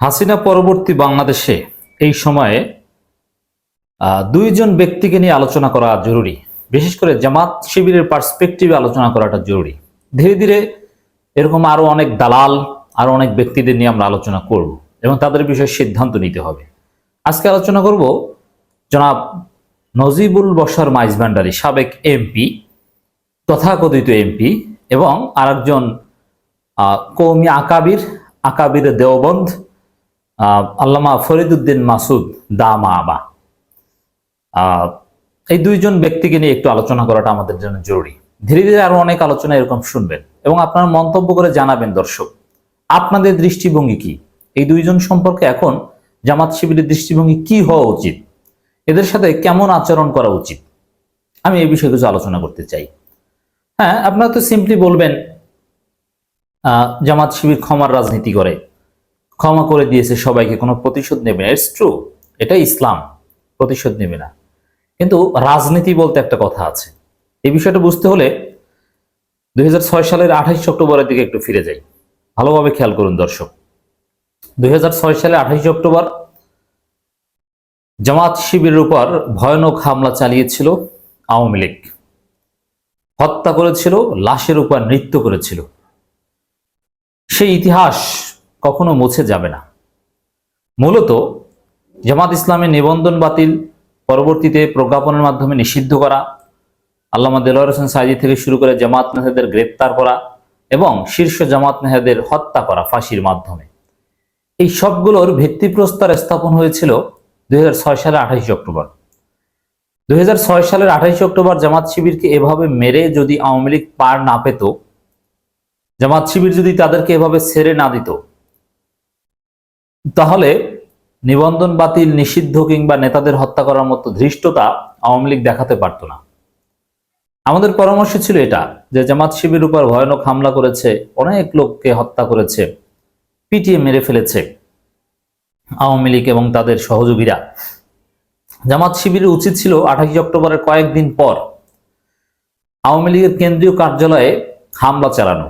হাসিনা পরবর্তী বাংলাদেশে এই সময়ে দুইজন ব্যক্তিকে নিয়ে আলোচনা করা জরুরি। বিশেষ করে জামাত শিবিরের পার্সপেক্টিভে আলোচনা করাটা জরুরি। ধীরে ধীরে এরকম আরও অনেক দালাল, আরও অনেক ব্যক্তিদের নিয়ে আমরা আলোচনা করব এবং তাদের বিষয়ে সিদ্ধান্ত নিতে হবে। আজকে আলোচনা করব জনাব নজিবুল বসার মাইজ ভান্ডারী, সাবেক এমপি, তথাকথিত এমপি এবং আরেকজন কৌমি আকাবির আকাবির দেওবন্ধ আল্লামা ফরিদুদ্দিন মাসুদ দামা আবা। এই দুইজন ব্যক্তিকে নিয়ে একটু আলোচনা করাটা আমাদের জন্য জরুরি। ধীরে ধীরে আরও অনেক আলোচনা এরকম শুনবেন এবং আপনার মন্তব্য করে জানাবেন দর্শক, আপনাদের দৃষ্টিভঙ্গি কি? এই দুইজন সম্পর্কে এখন জামাত শিবিরের দৃষ্টিভঙ্গি কি হওয়া উচিত? এদের সাথে কেমন আচরণ করা উচিত? আমি এই বিষয়ে কিছু আলোচনা করতে চাই। হ্যাঁ আপনারা তো সিম্পলি বলবেন জামাত শিবির ক্ষমার রাজনীতি করে। ক্ষমা করে দিয়েছে সবাইকে, কোনো প্রতিশোধ নেবে না। ইটস ট্রু এটা ইসলাম, প্রতিশোধ নেবে না। কিন্তু রাজনীতি বলতে একটা কথা আছে। এই বিষয়টা বুঝতে হলে দুই সালের আঠাইশ অক্টোবরের দিকে একটু ফিরে যাই। ভালোভাবে খেয়াল করুন দর্শক। দুই সালে আঠাইশ অক্টোবর জামাত শিবিরের উপর ভয়ানক হামলা চালিয়েছিল আওয়ামী লীগ। হত্যা করেছিল, লাশের উপর নৃত্য করেছিল। সেই ইতিহাস কখনো মুছে যাবে না। মূলত, জামাত ইসলামের নিবন্ধন বাতিল, পরবর্তীতে প্রজ্ঞাপনের মাধ্যমে নিষিদ্ধ করা, আল্লামা দেলোয়ার হোসেন সাইদি থেকে শুরু করে জামাত নেহাদের গ্রেপ্তার করা এবং শীর্ষ জামাত নেহাদের হত্যা করা ফাঁসির মাধ্যমে। এই সবগুলোর ভিত্তিপ্রস্তর স্থাপন হয়েছিল দুই হাজার ছয় সালের আঠাইশে অক্টোবর। দুই হাজার ছয় সালের আঠাইশে অক্টোবর জামাত শিবিরকে এভাবে মেরে যদি আওয়ামী লীগ পার না পেত, জামাত শিবির যদি তাদেরকে এভাবে ছেড়ে না দিত তাহলে নিবন্ধন বাতিল, নিষিদ্ধ কিংবা নেতাদের হত্যা করার মতো ধৃষ্টতা আওয়ামী লীগ দেখাতে পারত না। আমাদের পরামর্শ ছিল এটা, যে জামাত শিবির উপর ভয়ানক হামলা করেছে, অনেক লোককে হত্যা করেছে, পিটিয়ে মেরে ফেলেছে আওয়ামী লীগ এবং তাদের সহযোগীরা। জামাত শিবিরের উচিত ছিল আঠাশে অক্টোবরের কয়েকদিন পর আওয়ামী লীগের কেন্দ্রীয় কার্যালয়ে হামলা চালানো।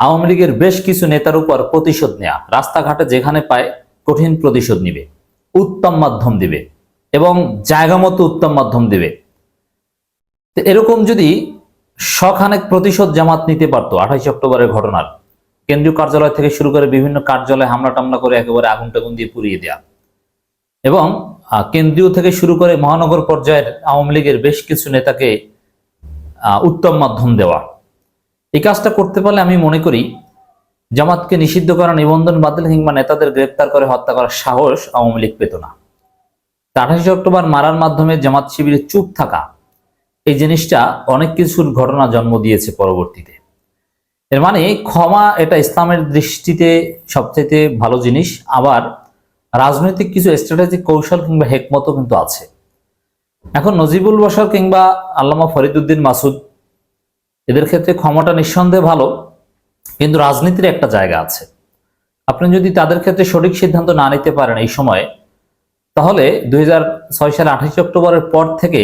আওয়ামী লীগের বেশ কিছু নেতার উপর প্রতিশোধ নেওয়া রাস্তাঘাটে যেখানে পায় কঠিন প্রতিশোধ নিবে, উত্তম মাধ্যম দিবে এবং জায়গা মতো উত্তম মাধ্যম দিবে। এরকম যদি শখানেক প্রতিশোধ জামাত নিতে পারতো আঠাইশ অক্টোবরের ঘটনার, কেন্দ্রীয় কার্যালয় থেকে শুরু করে বিভিন্ন কার্যালয়ে হামলা টামলা করে একেবারে আগুন টাগুন দিয়ে পুড়িয়ে দেওয়া এবং কেন্দ্রীয় থেকে শুরু করে মহানগর পর্যায়ের আওয়ামী লীগের বেশ কিছু নেতাকে উত্তম মাধ্যম দেওয়া। এই কাজটা করতে পারলে আমি মনে করি জামাতকে নিষিদ্ধ করা, নিবন্ধন বাতিল কিংবা নেতাদের গ্রেপ্তার করে হত্যা করার সাহস আওয়ামী লীগ পেত না। আঠাশে অক্টোবর মারার মাধ্যমে জামাত শিবিরে চুপ থাকা, এই জিনিসটা অনেক কিছুর ঘটনা জন্ম দিয়েছে পরবর্তীতে। এর মানে ক্ষমা এটা ইসলামের দৃষ্টিতে সবচেয়ে ভালো জিনিস। আবার রাজনৈতিক কিছু স্ট্র্যাটেজিক কৌশল কিংবা হেকমতও কিন্তু আছে। এখন নজিবুল বসার কিংবা আল্লামা ফরিদুদ্দিন মাসুদ এদের ক্ষেত্রে ক্ষমতা নিঃসন্দেহে ভালো, কিন্তু রাজনীতির একটা জায়গা আছে। আপনি যদি তাদের ক্ষেত্রে সঠিক সিদ্ধান্ত না নিতে পারেন এই সময়ে, তাহলে দুই সালে আঠাশে অক্টোবরের পর থেকে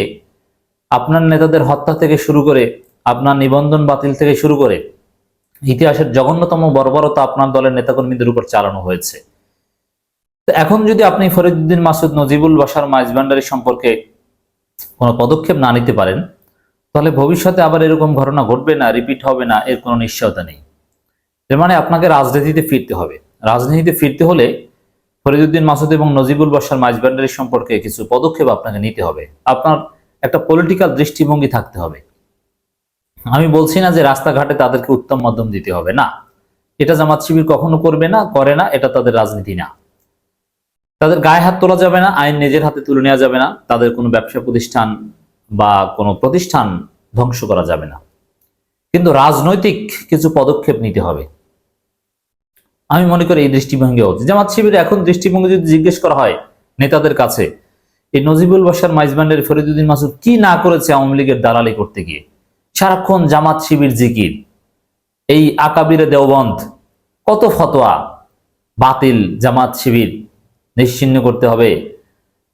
আপনার নেতাদের হত্যা থেকে শুরু করে, আপনার নিবন্ধন বাতিল থেকে শুরু করে, ইতিহাসের জঘন্যতম বর্বরতা আপনার দলের নেতাকর্মীদের উপর চালানো হয়েছে। এখন যদি আপনি ফরিদুদ্দিন মাসুদ নজিবুল বাসার মাইজবান্ডারি সম্পর্কে কোনো পদক্ষেপ না নিতে পারেন তাহলে ভবিষ্যতে আবার এরকম ঘটনা ঘটবে না রিপিট হবে না, এর কোনো নিশ্চয়তা নেই। এর মানে আপনাকে রাজনীতিতে ফিরতে হবে। রাজনীতিতে ফিরতে হলে ফরিদুদ্দিন মাসুদ এবং নজিবুল বাসার মাইজবান্ডারি সম্পর্কে কিছু পদক্ষেপ আপনাকে নিতে হবে। আপনার একটা পলিটিক্যাল দৃষ্টিভঙ্গি থাকতে হবে। আমি বলছি না যে রাস্তাঘাটে তাদেরকে উত্তম মাধ্যম দিতে হবে, না। এটা জামাত শিবির কখনো করবে না, করে না, এটা তাদের রাজনীতি না। তাদের গায়ে হাত তোলা যাবে না, আইন নিজের হাতে তুলে নেওয়া যাবে না, তাদের কোনো ব্যবসা প্রতিষ্ঠান বা কোনো প্রতিষ্ঠান ধ্বংস করা যাবে না। কিন্তু রাজনৈতিক কিছু পদক্ষেপ নিতে হবে। আমি মনে করি এই দৃষ্টিভঙ্গি হচ্ছে জামাত শিবির এখন দৃষ্টিভঙ্গি যদি জিজ্ঞেস করা হয় নেতাদের কাছে, এই নজিবুল বাসার মাইজবান্ডের ফরিদুদ্দিন মাসুদ কি না করেছে আওয়ামী লীগের দালালি করতে গিয়ে? সারাক্ষণ জামাত শিবির জিকির। এই আকাবিরে দেওবন্ধ কত ফতোয়া বাতিল জামাত শিবির নিশ্চিন্ন করতে হবে,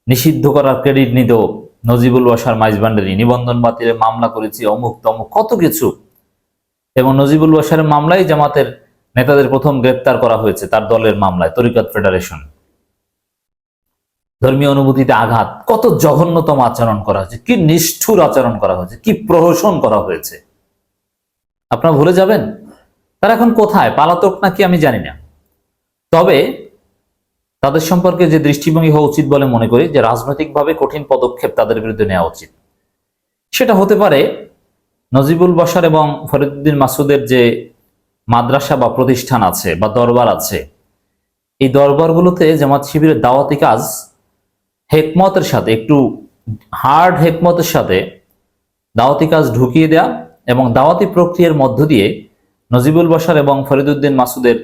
নিষিদ্ধ করার ক্রেডিট নিত নজিবুল বাসার মাইজবান্ডারি, নিবন্ধন বাতিলের মামলা করেছি, অমুক তমুক, কত কিছু। এবং নজিবুল বাসারের মামলায় জামাতের নেতাদের প্রথম গ্রেপ্তার করা হয়েছে, তার দলের মামলায়, তরিকত ফেডারেশন। ধর্মীয় অনুভূতিতে আঘাত, কত জঘন্যতম আচরণ করা হয়েছে, কি নিষ্ঠুর আচরণ করা হয়েছে, কি প্রহসন করা হয়েছে। আপনারা ভুলে যাবেন? তারা এখন কোথায়, পালাতক নাকি আমি জানি না। তবে তাদের সম্পর্কে যে দৃষ্টিভঙ্গি হওয়া উচিত বলে মনে করি, যে রাজনৈতিকভাবে কঠিন পদক্ষেপ তাদের বিরুদ্ধে নেওয়া উচিত। সেটা হতে পারে নজিবুল বসার এবং ফরিদুদ্দিন মাসুদের যে মাদ্রাসা বা প্রতিষ্ঠান আছে বা দরবার আছে, এই দরবারগুলোতে জামাত শিবিরের দাওয়াতি কাজ হেকমতের সাথে, একটু হার্ড হেকমতের সাথে দাওয়াতি কাজ ঢুকিয়ে দেয়া এবং দাওয়াতি প্রক্রিয়ার মধ্য দিয়ে নজিবুল বসার এবং ফরিদুদ্দিন মাসুদের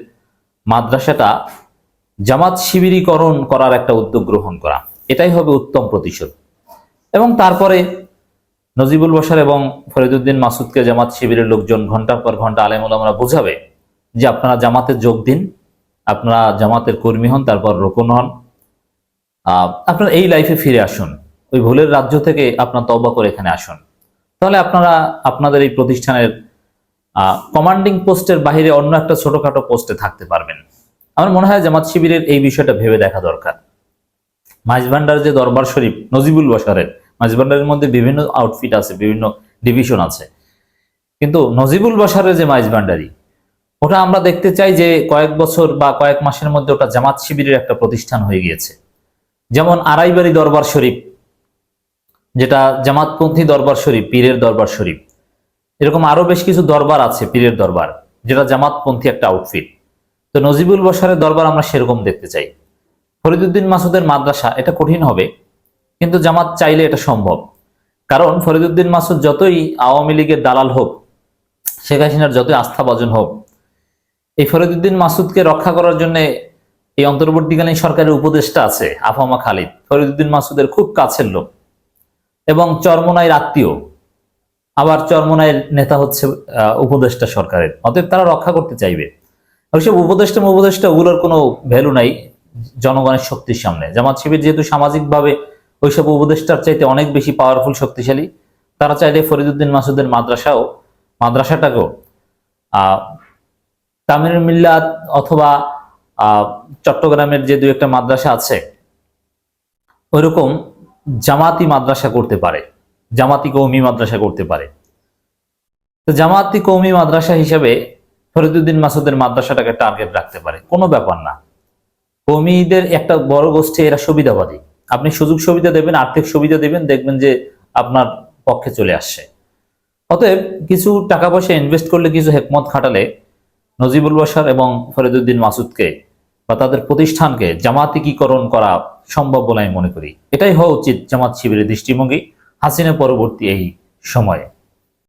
মাদ্রাসাটা জামাত শিবিরীকরণ করার একটা উদ্যোগ গ্রহণ করা। এটাই হবে উত্তম প্রতিশোধ। এবং তারপরে নজিবুল বসার এবং ফরিদুদ্দিন মাসুদকে জামাত শিবিরের লোকজন ঘণ্টার পর ঘণ্টা আলেমুল আমরা বোঝাবে যে আপনারা জামাতে যোগ দিন, আপনারা জামাতের কর্মী হন, তারপর রোপণ হন। আপনারা এই লাইফে ফিরে আসুন। ওই ভুলের রাজ্য থেকে আপনার তওবা করে এখানে আসুন। তাহলে আপনারা আপনাদের এই প্রতিষ্ঠানের কমান্ডিং পোস্টের বাইরে অন্য একটা ছোটখাটো পোস্টে থাকতে পারবেন। আমার মনে হয় জামাত শিবিরের এই বিষয়টা ভেবে দেখা দরকার। মাঝভান্ডার যে দরবার শরীফ, নজিবুল বসারের মাঝভান্ডারের মধ্যে বিভিন্ন আউটফিট আছে, বিভিন্ন ডিভিশন আছে। কিন্তু নজিবুল বসারের যে মাইজভান্ডারি ওটা আমরা দেখতে চাই যে কয়েক বছর বা কয়েক মাসের মধ্যে ওটা জামাত শিবিরের একটা প্রতিষ্ঠান হয়ে গিয়েছে। যেমন আড়াইবাড়ি দরবার শরীফ, যেটা জামাতপন্থী দরবার শরীফ, পীরের দরবার শরীফ। এরকম আরও বেশ কিছু দরবার আছে, পীরের দরবার, যেটা জামাতপন্থী একটা আউটফিট তো নজিবুল বসারের দরবার আমরা সেরকম দেখতে চাই। ফরিদুদ্দিন মাসুদের মাদ্রাসা, এটা কঠিন হবে, কিন্তু জামাত চাইলে এটা সম্ভব। কারণ ফরিদুদ্দিন মাসুদ যতই আওয়ামী লীগের দালাল হোক, শেখ হাসিনার যতই আস্থাভাজন হোক, এই ফরিদুদ্দিন মাসুদকে রক্ষা করার জন্য এই অন্তর্বর্তীকালীন সরকারের উপদেষ্টা আছে আফামা খালিদ। ফরিদুদ্দিন মাসুদের খুব কাছের লোক এবং চরমনাইয়ের আত্মীয়। আবার চরমনাইয়ের নেতা হচ্ছে উপদেষ্টা সরকারের। অতএব তারা রক্ষা করতে চাইবে। ওইসব উপদেষ্টা উপদেষ্টা ওগুলোর কোনো ভ্যালু নাই জনগণের শক্তির সামনে। জামাত শিবির যেহেতু সামাজিকভাবে ওইসব উপদেষ্টার চাইতে অনেক বেশি পাওয়ারফুল শক্তিশালী, তারা চাইলে ফরিদুদ্দিন মাসুদের মাদ্রাসাও, মাদ্রাসাটাকেও তামিল মিল্লাত অথবা চট্টগ্রামের যে দু একটা মাদ্রাসা আছে ওইরকম জামাতি মাদ্রাসা করতে পারে, জামাতি কৌমি মাদ্রাসা করতে পারে। তো জামাতি কৌমি মাদ্রাসা হিসেবে ফরিদুদ্দিন মাসুদের মাদ্রাসাটাকে টার্গেট রাখতে পারে। কোনো ব্যাপার না। কমিদের একটা বড় গোষ্ঠী, এরা সুবিধাবাদী। আপনি সুযোগ সুবিধা দেবেন, আর্থিক সুবিধা দেবেন, দেখবেন যে আপনার পক্ষে চলে আসছে। অতএব কিছু টাকা পয়সা ইনভেস্ট করলে কিছু হেকমত খাটালে নজিবুল বসার এবং ফরিদুদ্দিন মাসুদকে বা তাদের প্রতিষ্ঠানকে জামাতিকীকরণ করা সম্ভব বলে আমি মনে করি। এটাই হওয়া উচিত জামাত শিবিরের দৃষ্টিভঙ্গি। হাসিনা পরবর্তী এই সময়ে।